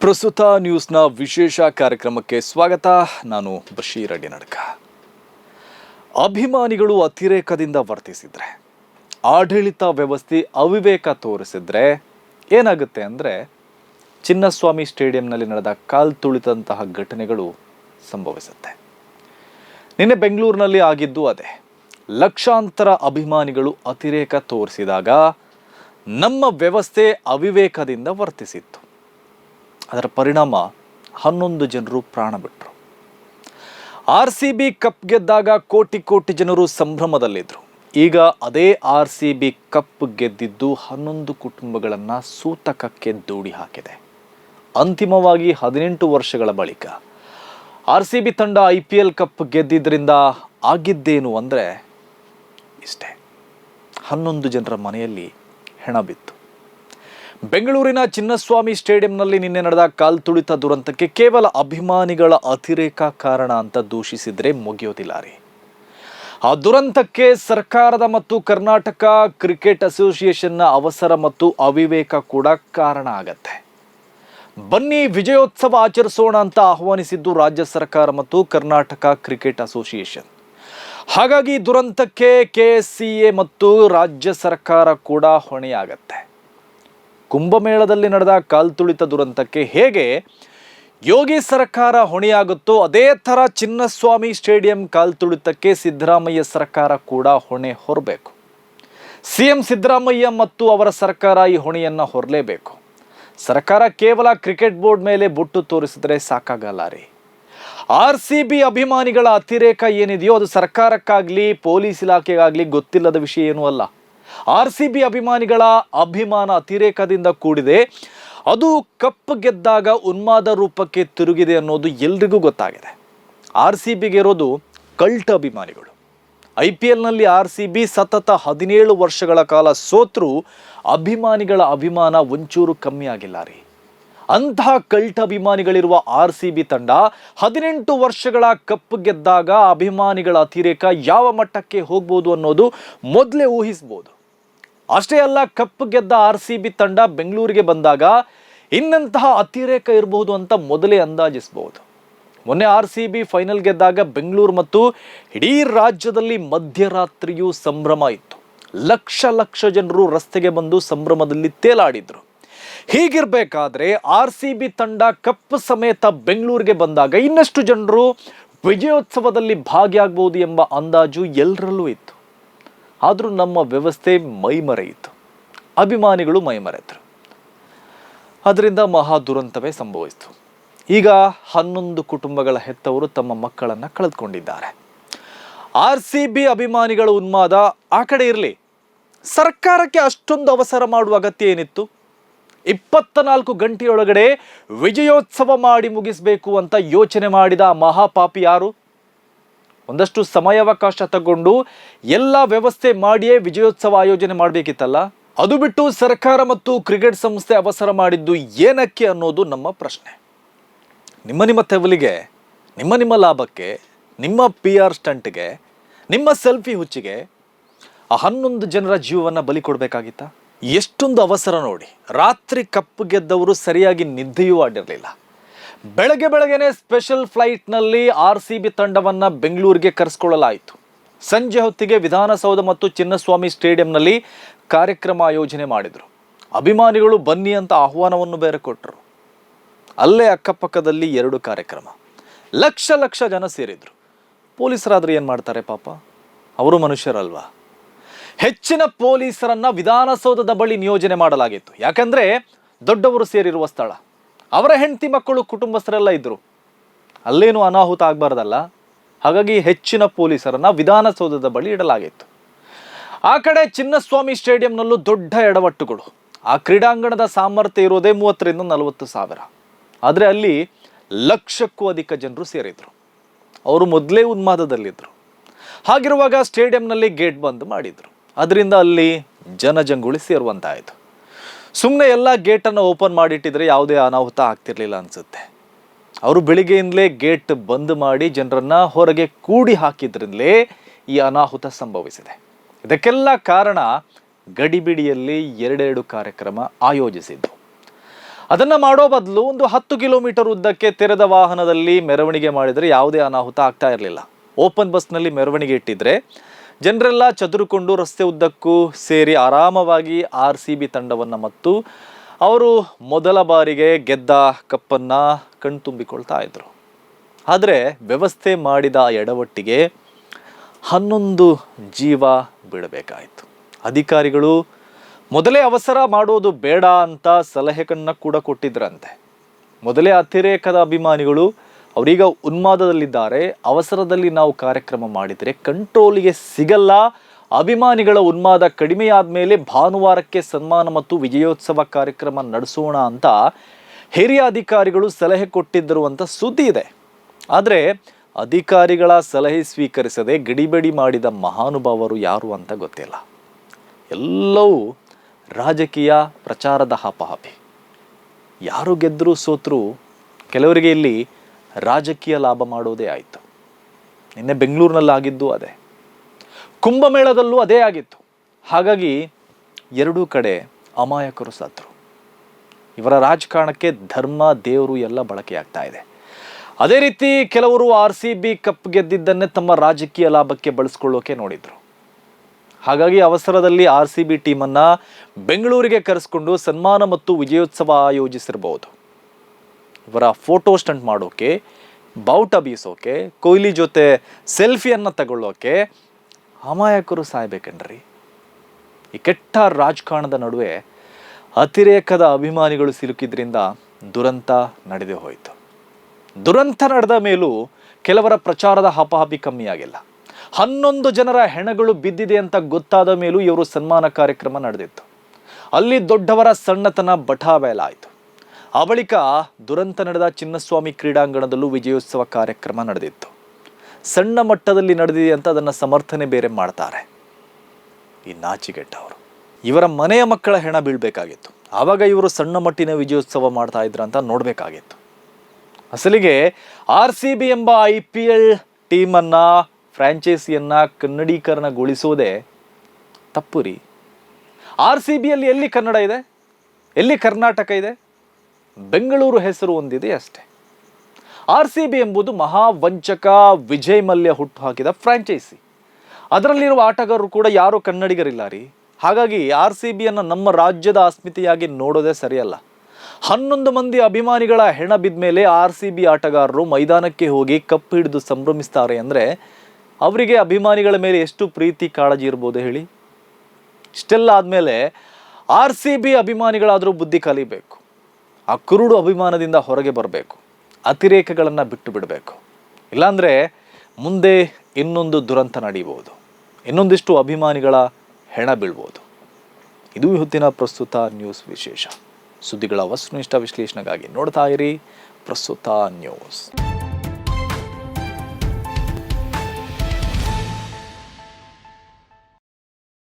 ಪ್ರಸ್ತುತ ನ್ಯೂಸ್ನ ವಿಶೇಷ ಕಾರ್ಯಕ್ರಮಕ್ಕೆ ಸ್ವಾಗತ. ನಾನು ಬಶೀರ್ ನಡ್ಕ ಅಭಿಮಾನಿಗಳು ಅತಿರೇಕದಿಂದ ವರ್ತಿಸಿದ್ರೆ, ಆಡಳಿತ ವ್ಯವಸ್ಥೆ ಅವಿವೇಕ ತೋರಿಸಿದ್ರೆ ಏನಾಗುತ್ತೆ ಅಂದರೆ, ಚಿನ್ನಸ್ವಾಮಿ ಸ್ಟೇಡಿಯಂನಲ್ಲಿ ನಡೆದ ಕಾಲ್ ತುಳಿತಂತಹ ಘಟನೆಗಳು ಸಂಭವಿಸುತ್ತೆ. ನಿನ್ನೆ ಬೆಂಗಳೂರಿನಲ್ಲಿ ಆಗಿದ್ದು ಅದೇ, ಲಕ್ಷಾಂತರ ಅಭಿಮಾನಿಗಳು ಅತಿರೇಕ ತೋರಿಸಿದಾಗ ನಮ್ಮ ವ್ಯವಸ್ಥೆ ಅವಿವೇಕದಿಂದ ವರ್ತಿಸಿತ್ತು. ಅದರ ಪರಿಣಾಮ ಹನ್ನೊಂದು ಜನರು ಪ್ರಾಣ ಬಿಟ್ಟರು ಆರ್ ಸಿ ಬಿ ಕಪ್ ಗೆದ್ದಾಗ ಕೋಟಿ ಕೋಟಿ ಜನರು ಸಂಭ್ರಮದಲ್ಲಿದ್ದರು ಈಗ ಅದೇ ಆರ್ ಸಿ ಬಿ ಕಪ್ ಗೆದ್ದಿದ್ದು ಹನ್ನೊಂದು ಕುಟುಂಬಗಳನ್ನು ಸೂತಕಕ್ಕೆ ದೂಡಿ ಹಾಕಿದೆ. ಅಂತಿಮವಾಗಿ ಹದಿನೆಂಟು ವರ್ಷಗಳ ಬಳಿಕ ಆರ್ ಸಿ ಬಿ ತಂಡ ಐ ಪಿ ಎಲ್ ಕಪ್ ಗೆದ್ದಿದ್ದರಿಂದ ಆಗಿದ್ದೇನು ಅಂದರೆ ಇಷ್ಟೇ. ಹನ್ನೊಂದು ಜನರ ಮನೆಯಲ್ಲಿ ಹೆಣ ಬಿತ್ತು. ಬೆಂಗಳೂರಿನ ಚಿನ್ನಸ್ವಾಮಿ ಸ್ಟೇಡಿಯಂನಲ್ಲಿ ನಿನ್ನೆ ನಡೆದ ಕಾಲ್ತುಳಿತ ದುರಂತಕ್ಕೆ ಕೇವಲ ಅಭಿಮಾನಿಗಳ ಅತಿರೇಕ ಕಾರಣ ಅಂತ ದೂಷಿಸಿದ್ರೆ ಮುಗಿಯೋದಿಲ್ಲ ರೀ. ಆ ದುರಂತಕ್ಕೆ ಸರ್ಕಾರದ ಮತ್ತು ಕರ್ನಾಟಕ ಕ್ರಿಕೆಟ್ ಅಸೋಸಿಯೇಷನ್ನ ಅವಸರ ಮತ್ತು ಅವಿವೇಕ ಕೂಡ ಕಾರಣ ಆಗತ್ತೆ. ಬನ್ನಿ ವಿಜಯೋತ್ಸವ ಆಚರಿಸೋಣ ಅಂತ ಆಹ್ವಾನಿಸಿದ್ದು ರಾಜ್ಯ ಸರ್ಕಾರ ಮತ್ತು ಕರ್ನಾಟಕ ಕ್ರಿಕೆಟ್ ಅಸೋಸಿಯೇಷನ್. ಹಾಗಾಗಿ ದುರಂತಕ್ಕೆ ಕೆ ಮತ್ತು ರಾಜ್ಯ ಸರ್ಕಾರ ಕೂಡ ಹೊಣೆಯಾಗತ್ತೆ. ಕುಂಭಮೇಳದಲ್ಲಿ ನಡೆದ ಕಾಲ್ತುಳಿತ ದುರಂತಕ್ಕೆ ಹೇಗೆ ಯೋಗಿ ಸರ್ಕಾರ ಹೊಣೆಯಾಗುತ್ತೋ ಅದೇ ಥರ ಚಿನ್ನಸ್ವಾಮಿ ಸ್ಟೇಡಿಯಂ ಕಾಲ್ತುಳಿತಕ್ಕೆ ಸಿದ್ದರಾಮಯ್ಯ ಸರ್ಕಾರ ಕೂಡ ಹೊಣೆ ಹೊರಬೇಕು. ಸಿ ಎಂ ಸಿದ್ದರಾಮಯ್ಯ ಮತ್ತು ಅವರ ಸರ್ಕಾರ ಈ ಹೊಣೆಯನ್ನು ಹೊರಲೇಬೇಕು. ಸರ್ಕಾರ ಕೇವಲ ಕ್ರಿಕೆಟ್ ಬೋರ್ಡ್ ಮೇಲೆ ಬುಟ್ಟು ತೋರಿಸಿದ್ರೆ ಸಾಕಾಗಲ್ಲ ರೀ ಆರ್ ಸಿ ಬಿ ಅಭಿಮಾನಿಗಳ ಅತಿರೇಕ ಏನಿದೆಯೋ ಅದು ಸರ್ಕಾರಕ್ಕಾಗಲಿ, ಪೊಲೀಸ್ ಇಲಾಖೆಗಾಗಲಿ ಗೊತ್ತಿಲ್ಲದ ವಿಷಯ ಏನೂ ಅಲ್ಲ. ಆರ್ ಸಿ ಬಿ ಅಭಿಮಾನಿಗಳ ಅಭಿಮಾನ ಅತಿರೇಕದಿಂದ ಕೂಡಿದೆ. ಅದು ಕಪ್ ಗೆದ್ದಾಗ ಉನ್ಮಾದ ರೂಪಕ್ಕೆ ತಿರುಗಿದೆ ಅನ್ನೋದು ಎಲ್ರಿಗೂ ಗೊತ್ತಾಗಿದೆ. ಆರ್ ಸಿ ಬಿಗೆ ಇರೋದು ಕಲ್ಟ್ ಅಭಿಮಾನಿಗಳು. ಐ ಪಿ ಎಲ್ನಲ್ಲಿ ಆರ್ ಸಿ ಬಿ ಸತತ ಹದಿನೇಳು ವರ್ಷಗಳ ಕಾಲ ಸೋತ್ರು ಅಭಿಮಾನಿಗಳ ಅಭಿಮಾನ ಒಂಚೂರು ಕಮ್ಮಿ ಆಗಿಲ್ಲ ರೀ. ಅಂತಹ ಕಲ್ಟ್ ಅಭಿಮಾನಿಗಳಿರುವ ಆರ್ ಸಿ ಬಿ ತಂಡ ಹದಿನೆಂಟು ವರ್ಷಗಳ ಕಪ್ ಗೆದ್ದಾಗ ಅಭಿಮಾನಿಗಳ ಅತಿರೇಕ ಯಾವ ಮಟ್ಟಕ್ಕೆ ಹೋಗ್ಬೋದು ಅನ್ನೋದು ಮೊದಲೇ ಊಹಿಸ್ಬೋದು. ಅಷ್ಟೇ ಅಲ್ಲ, ಕಪ್ ಗೆದ್ದ ಆರ್ ಸಿ ಬಿ ತಂಡ ಬೆಂಗಳೂರಿಗೆ ಬಂದಾಗ ಇನ್ನಂತಹ ಅತಿರೇಕ ಇರಬಹುದು ಅಂತ ಮೊದಲೇ ಅಂದಾಜಿಸಬಹುದು. ಮೊನ್ನೆ ಆರ್ ಸಿ ಬಿ ಫೈನಲ್ ಗೆದ್ದಾಗ ಬೆಂಗಳೂರು ಮತ್ತು ಇಡೀ ರಾಜ್ಯದಲ್ಲಿ ಮಧ್ಯರಾತ್ರಿಯೂ ಸಂಭ್ರಮ ಇತ್ತು. ಲಕ್ಷ ಲಕ್ಷ ಜನರು ರಸ್ತೆಗೆ ಬಂದು ಸಂಭ್ರಮದಲ್ಲಿ ತೇಲಾಡಿದ್ರು. ಹೀಗಿರಬೇಕಾದ್ರೆ ಆರ್ ಸಿ ಬಿ ತಂಡ ಕಪ್ ಸಮೇತ ಬೆಂಗಳೂರಿಗೆ ಬಂದಾಗ ಇನ್ನಷ್ಟು ಜನರು ವಿಜಯೋತ್ಸವದಲ್ಲಿ ಭಾಗಿಯಾಗಬಹುದು ಎಂಬ ಅಂದಾಜು ಎಲ್ಲರಲ್ಲೂ ಇತ್ತು. ಆದರೂ ನಮ್ಮ ವ್ಯವಸ್ಥೆ ಮೈಮರೆಯಿತು. ಅಭಿಮಾನಿಗಳು ಮೈಮರೆತರು. ಅದರಿಂದ ಮಹಾ ದುರಂತವೇ ಸಂಭವಿಸಿತು. ಈಗ ಹನ್ನೊಂದು ಕುಟುಂಬಗಳ ಹೆತ್ತವರು ತಮ್ಮ ಮಕ್ಕಳನ್ನು ಕಳೆದುಕೊಂಡಿದ್ದಾರೆ. ಆರ್ ಸಿ ಬಿ ಅಭಿಮಾನಿಗಳ ಉನ್ಮಾದ ಆ ಕಡೆ ಇರಲಿ. ಸರ್ಕಾರಕ್ಕೆ ಅಷ್ಟೊಂದು ಅವಸರ ಮಾಡುವ ಅಗತ್ಯ ಏನಿತ್ತು? ಇಪ್ಪತ್ತ ನಾಲ್ಕು ಗಂಟೆಯೊಳಗಡೆ ವಿಜಯೋತ್ಸವ ಮಾಡಿ ಮುಗಿಸಬೇಕು ಅಂತ ಯೋಚನೆ ಮಾಡಿದ ಮಹಾಪಾಪಿ ಯಾರು? ಒಂದಷ್ಟು ಸಮಯಾವಕಾಶ ತಗೊಂಡು ಎಲ್ಲ ವ್ಯವಸ್ಥೆ ಮಾಡಿಯೇ ವಿಜಯೋತ್ಸವ ಆಯೋಜನೆ ಮಾಡಬೇಕಿತ್ತಲ್ಲ? ಅದು ಬಿಟ್ಟು ಸರ್ಕಾರ ಮತ್ತು ಕ್ರಿಕೆಟ್ ಸಂಸ್ಥೆ ಅವಸರ ಮಾಡಿದ್ದು ಏನಕ್ಕೆ ಅನ್ನೋದು ನಮ್ಮ ಪ್ರಶ್ನೆ. ನಿಮ್ಮ ನಿಮ್ಮ ತೆವಲಿಗೆ, ನಿಮ್ಮ ನಿಮ್ಮ ಲಾಭಕ್ಕೆ, ನಿಮ್ಮ ಪಿ ಆರ್ ಸ್ಟಂಟ್ಗೆ, ನಿಮ್ಮ ಸೆಲ್ಫಿ ಹುಚ್ಚಿಗೆ ಆ ಹನ್ನೊಂದು ಜನರ ಜೀವವನ್ನು ಬಲಿ ಕೊಡಬೇಕಾಗಿತ್ತ? ಎಷ್ಟೊಂದು ಅವಸರ ನೋಡಿ, ರಾತ್ರಿ ಕಪ್ಪು ಗೆದ್ದವರು ಸರಿಯಾಗಿ ನಿದ್ದೆಯೂ ಆಡಿರಲಿಲ್ಲ. ಬೆಳಗ್ಗೆ ಬೆಳಗ್ಗೆನೆ ಸ್ಪೆಷಲ್ ಫ್ಲೈಟ್ನಲ್ಲಿ ಆರ್ ಸಿ ಬಿ ತಂಡವನ್ನು ಬೆಂಗಳೂರಿಗೆ ಕರೆಸಿಕೊಳ್ಳಲಾಯಿತು. ಸಂಜೆ ಹೊತ್ತಿಗೆ ವಿಧಾನಸೌಧ ಮತ್ತು ಚಿನ್ನಸ್ವಾಮಿ ಸ್ಟೇಡಿಯಂನಲ್ಲಿ ಕಾರ್ಯಕ್ರಮ ಆಯೋಜನೆ ಮಾಡಿದರು. ಅಭಿಮಾನಿಗಳು ಬನ್ನಿ ಅಂತ ಆಹ್ವಾನವನ್ನು ಬೇರೆ ಕೊಟ್ಟರು ಅಲ್ಲೇ ಅಕ್ಕಪಕ್ಕದಲ್ಲಿ ಎರಡು ಕಾರ್ಯಕ್ರಮ. ಲಕ್ಷ ಲಕ್ಷ ಜನ ಸೇರಿದ್ರು. ಪೊಲೀಸರಾದ್ರೆ ಏನು ಮಾಡ್ತಾರೆ ಪಾಪ? ಅವರು ಮನುಷ್ಯರಲ್ವಾ? ಹೆಚ್ಚಿನ ಪೊಲೀಸರನ್ನ ವಿಧಾನಸೌಧದ ಬಳಿ ನಿಯೋಜನೆ ಮಾಡಲಾಗಿತ್ತು. ಯಾಕಂದ್ರೆ ದೊಡ್ಡವರು ಸೇರಿರುವ ಸ್ಥಳ. ಅವರ ಹೆಂಡತಿ ಮಕ್ಕಳು ಕುಟುಂಬಸ್ಥರೆಲ್ಲ ಇದ್ದರು ಅಲ್ಲೇನು ಅನಾಹುತ ಆಗಬಾರ್ದಲ್ಲ? ಹಾಗಾಗಿ ಹೆಚ್ಚಿನ ಪೊಲೀಸರನ್ನು ವಿಧಾನಸೌಧದ ಬಳಿ ಇಡಲಾಗಿತ್ತು. ಆ ಕಡೆ ಚಿನ್ನಸ್ವಾಮಿ ಸ್ಟೇಡಿಯಂನಲ್ಲೂ ದೊಡ್ಡ ಎಡವಟ್ಟುಗಳು. ಆ ಕ್ರೀಡಾಂಗಣದ ಸಾಮರ್ಥ್ಯ ಇರೋದೇ ಮೂವತ್ತರಿಂದ ನಲವತ್ತು ಸಾವಿರ. ಆದರೆ ಅಲ್ಲಿ ಲಕ್ಷಕ್ಕೂ ಅಧಿಕ ಜನರು ಸೇರಿದ್ರು. ಅವರು ಮೊದಲೇ ಉನ್ಮಾದದಲ್ಲಿದ್ದರು ಹಾಗಿರುವಾಗ ಸ್ಟೇಡಿಯಂನಲ್ಲಿ ಗೇಟ್ ಬಂದ್ ಮಾಡಿದರು. ಅದರಿಂದ ಅಲ್ಲಿ ಜನಜಂಗುಳಿ ಸೇರುವಂತಾಯಿತು. ಸುಮ್ಮನೆ ಎಲ್ಲ ಗೇಟನ್ನು ಓಪನ್ ಮಾಡಿಟ್ಟಿದ್ರೆ ಯಾವುದೇ ಅನಾಹುತ ಆಗ್ತಿರ್ಲಿಲ್ಲ ಅನಿಸುತ್ತೆ. ಅವರು ಬೆಳಿಗ್ಗೆಯಿಂದಲೇ ಗೇಟ್ ಬಂದ್ ಮಾಡಿ ಜನರನ್ನ ಹೊರಗೆ ಕೂಡಿ ಹಾಕಿದ್ರಿಂದಲೇ ಈ ಅನಾಹುತ ಸಂಭವಿಸಿದೆ. ಇದಕ್ಕೆಲ್ಲ ಕಾರಣ ಗಡಿಬಿಡಿಯಲ್ಲಿ ಎರಡೆರಡು ಕಾರ್ಯಕ್ರಮ ಆಯೋಜಿಸಿದ್ದು. ಅದನ್ನು ಮಾಡೋ ಬದಲು ಒಂದು ಹತ್ತು ಕಿಲೋಮೀಟರ್ ಉದ್ದಕ್ಕೆ ತೆರೆದ ವಾಹನದಲ್ಲಿ ಮೆರವಣಿಗೆ ಮಾಡಿದರೆ ಯಾವುದೇ ಅನಾಹುತ ಆಗ್ತಾ ಇರಲಿಲ್ಲ. ಓಪನ್ ಬಸ್ನಲ್ಲಿ ಮೆರವಣಿಗೆ ಇಟ್ಟಿದ್ರೆ ಜನರೆಲ್ಲ ಚದುರಿಕೊಂಡು ರಸ್ತೆ ಉದ್ದಕ್ಕೂ ಸೇರಿ ಆರಾಮವಾಗಿ ಆರ್ ಸಿ ಬಿ ತಂಡವನ್ನು ಮತ್ತು ಅವರು ಮೊದಲ ಬಾರಿಗೆ ಗೆದ್ದ ಕಪ್ಪನ್ನು ಕಣ್ತುಂಬಿಕೊಳ್ತಾ ಇದ್ರು. ಆದರೆ ವ್ಯವಸ್ಥೆ ಮಾಡಿದ ಎಡವಟ್ಟಿಗೆ ಹನ್ನೊಂದು ಜೀವ ಬಿಡಬೇಕಾಯಿತು ಅಧಿಕಾರಿಗಳು ಮೊದಲೇ ಅವಸರ ಮಾಡೋದು ಬೇಡ ಅಂತ ಸಲಹೆಗಳನ್ನ ಕೂಡ ಕೊಟ್ಟಿದ್ರಂತೆ. ಮೊದಲೇ ಅತಿರೇಕದ ಅಭಿಮಾನಿಗಳು ಅವರೀಗ ಉನ್ಮಾದದಲ್ಲಿದ್ದಾರೆ. ಅವಸರದಲ್ಲಿ ನಾವು ಕಾರ್ಯಕ್ರಮ ಮಾಡಿದರೆ ಕಂಟ್ರೋಲಿಗೆ ಸಿಗಲ್ಲ. ಅಭಿಮಾನಿಗಳ ಉನ್ಮಾದ ಕಡಿಮೆಯಾದ ಮೇಲೆ ಭಾನುವಾರಕ್ಕೆ ಸನ್ಮಾನ ಮತ್ತು ವಿಜಯೋತ್ಸವ ಕಾರ್ಯಕ್ರಮ ನಡೆಸೋಣ ಅಂತ ಹಿರಿಯ ಅಧಿಕಾರಿಗಳು ಸಲಹೆ ಕೊಟ್ಟಿದ್ದರು ಅಂತ ಸುದ್ದಿ ಇದೆ. ಆದರೆ ಅಧಿಕಾರಿಗಳ ಸಲಹೆ ಸ್ವೀಕರಿಸದೆ ಗಡಿಬಿಡಿ ಮಾಡಿದ ಮಹಾನುಭಾವರು ಯಾರು ಅಂತ ಗೊತ್ತಿಲ್ಲ. ಎಲ್ಲವೂ ರಾಜಕೀಯ ಪ್ರಚಾರದ ಹಾಪಹಾಪಿ. ಯಾರು ಗೆದ್ದರೂ ಸೋತರೂ ಕೆಲವರಿಗೆ ಇಲ್ಲಿ ರಾಜಕೀಯ ಲಾಭ ಮಾಡೋದೇ ಆಯಿತು. ನಿನ್ನೆ ಬೆಂಗಳೂರಿನಲ್ಲಿ ಆಗಿದ್ದು ಅದೇ. ಕುಂಭಮೇಳದಲ್ಲೂ ಅದೇ ಆಗಿತ್ತು. ಹಾಗಾಗಿ ಎರಡೂ ಕಡೆ ಅಮಾಯಕರು ಸತ್ರು ಇವರ ರಾಜಕಾರಣಕ್ಕೆ ಧರ್ಮ, ದೇವರು ಎಲ್ಲ ಬಳಕೆಯಾಗ್ತಾ ಇದೆ. ಅದೇ ರೀತಿ ಕೆಲವರು ಆರ್ ಸಿ ಬಿ ಕಪ್ ಗೆದ್ದಿದ್ದನ್ನೇ ತಮ್ಮ ರಾಜಕೀಯ ಲಾಭಕ್ಕೆ ಬಳಸ್ಕೊಳ್ಳೋಕೆ ನೋಡಿದ್ರು. ಹಾಗಾಗಿ ಅವಸರದಲ್ಲಿ ಆರ್ ಸಿ ಬಿ ಟೀಮನ್ನು ಬೆಂಗಳೂರಿಗೆ ಕರೆಸ್ಕೊಂಡು ಸನ್ಮಾನ ಮತ್ತು ವಿಜಯೋತ್ಸವ ಆಯೋಜಿಸಿರಬಹುದು. ಇವರ ಫೋಟೋ ಸ್ಟಂಟ್ ಮಾಡೋಕೆ ಬಾವುಟ ಬೀಸೋಕೆ ಕೊಹ್ಲಿ ಜೊತೆ ಸೆಲ್ಫಿಯನ್ನು ತಗೊಳ್ಳೋಕೆ ಅಮಾಯಕರು ಸಾಯ್ಬೇಕನ್ರಿ? ಈ ಕೆಟ್ಟ ರಾಜಕಾರಣದ ನಡುವೆ ಅತಿರೇಕದ ಅಭಿಮಾನಿಗಳು ಸಿಲುಕಿದ್ರಿಂದ ದುರಂತ ನಡೆದೇ ಹೋಯಿತು. ದುರಂತ ನಡೆದ ಮೇಲೂ ಕೆಲವರ ಪ್ರಚಾರದ ಹಪಹಪಿ ಕಮ್ಮಿಯಾಗಿಲ್ಲ. ಹನ್ನೊಂದು ಜನರ ಹೆಣಗಳು ಬಿದ್ದಿದೆ ಅಂತ ಗೊತ್ತಾದ ಮೇಲೂ ಇವರು ಸನ್ಮಾನ ಕಾರ್ಯಕ್ರಮ ನಡೆದಿತ್ತು. ಅಲ್ಲಿ ದೊಡ್ಡವರ ಸಣ್ಣತನ ಬಠಾಬಯಲಾಯಿತು ಆ ಬಳಿಕ ದುರಂತ ನಡೆದ ಚಿನ್ನಸ್ವಾಮಿ ಕ್ರೀಡಾಂಗಣದಲ್ಲೂ ವಿಜಯೋತ್ಸವ ಕಾರ್ಯಕ್ರಮ ನಡೆದಿತ್ತು. ಸಣ್ಣ ಮಟ್ಟದಲ್ಲಿ ನಡೆದಿದೆ ಅಂತ ಅದನ್ನು ಸಮರ್ಥನೆ ಬೇರೆ ಮಾಡ್ತಾರೆ. ಈ ನಾಚಿಗೆಟ್ಟವರು ಇವರ ಮನೆಯ ಮಕ್ಕಳ ಹೆಣ ಬೀಳಬೇಕಾಗಿತ್ತು. ಆವಾಗ ಇವರು ಸಣ್ಣ ಮಟ್ಟಿನ ವಿಜಯೋತ್ಸವ ಮಾಡ್ತಾ ಇದ್ರ ಅಂತ ನೋಡಬೇಕಾಗಿತ್ತು. ಅಸಲಿಗೆ ಆರ್ ಸಿ ಬಿ ಎಂಬ ಐ ಪಿ ಎಲ್ ಟೀಮನ್ನು ಫ್ರ್ಯಾಂಚೈಸಿಯನ್ನು ಕನ್ನಡೀಕರಣಗೊಳಿಸೋದೇ ತಪ್ಪು ರೀ. ಆರ್ ಸಿ ಬಿಯಲ್ಲಿ ಎಲ್ಲಿ ಕನ್ನಡ ಇದೆ? ಎಲ್ಲಿ ಕರ್ನಾಟಕ ಇದೆ? ಬೆಂಗಳೂರು ಹೆಸರು ಹೊಂದಿದೆ ಅಷ್ಟೇ. ಆರ್ ಸಿ ಬಿ ಎಂಬುದು ಮಹಾವಂಚಕ ವಿಜಯ್ ಮಲ್ಯ ಹುಟ್ಟು ಹಾಕಿದ ಫ್ರಾಂಚೈಸಿ. ಅದರಲ್ಲಿರುವ ಆಟಗಾರರು ಕೂಡ ಯಾರು ಕನ್ನಡಿಗರಿಲ್ಲ ರೀ. ಹಾಗಾಗಿ ಆರ್ ಸಿ ಬಿಯನ್ನು ನಮ್ಮ ರಾಜ್ಯದ ಅಸ್ಮಿತೆಯಾಗಿ ನೋಡೋದೇ ಸರಿಯಲ್ಲ. ಹನ್ನೊಂದು ಮಂದಿ ಅಭಿಮಾನಿಗಳ ಹೆಣ ಬಿದ್ದ ಮೇಲೆ ಆರ್ ಸಿ ಬಿ ಆಟಗಾರರು ಮೈದಾನಕ್ಕೆ ಹೋಗಿ ಕಪ್ ಹಿಡಿದು ಸಂಭ್ರಮಿಸ್ತಾರೆ ಅಂದರೆ ಅವರಿಗೆ ಅಭಿಮಾನಿಗಳ ಮೇಲೆ ಎಷ್ಟು ಪ್ರೀತಿ ಕಾಳಜಿ ಇರ್ಬೋದು ಹೇಳಿ. ಇಷ್ಟೆಲ್ಲ ಆದಮೇಲೆ ಆರ್ ಸಿ ಬಿ ಅಭಿಮಾನಿಗಳಾದರೂ ಬುದ್ಧಿ ಕಲಿಬೇಕು. ಆ ಅಭಿಮಾನದಿಂದ ಹೊರಗೆ ಬರಬೇಕು. ಅತಿರೇಕಗಳನ್ನು ಬಿಟ್ಟು ಬಿಡಬೇಕು. ಇಲ್ಲಾಂದರೆ ಮುಂದೆ ಇನ್ನೊಂದು ದುರಂತ ನಡೆಯಬಹುದು ಇನ್ನೊಂದಿಷ್ಟು ಅಭಿಮಾನಿಗಳ ಹೆಣ ಬೀಳ್ಬೋದು. ಇದು ಇವತ್ತಿನ ಪ್ರಸ್ತುತ ನ್ಯೂಸ್ ವಿಶೇಷ. ಸುದ್ದಿಗಳ ವಸ್ತುನಿಷ್ಠ ವಿಶ್ಲೇಷಣೆಗಾಗಿ ನೋಡ್ತಾ ಇರಿ ಪ್ರಸ್ತುತ ನ್ಯೂಸ್.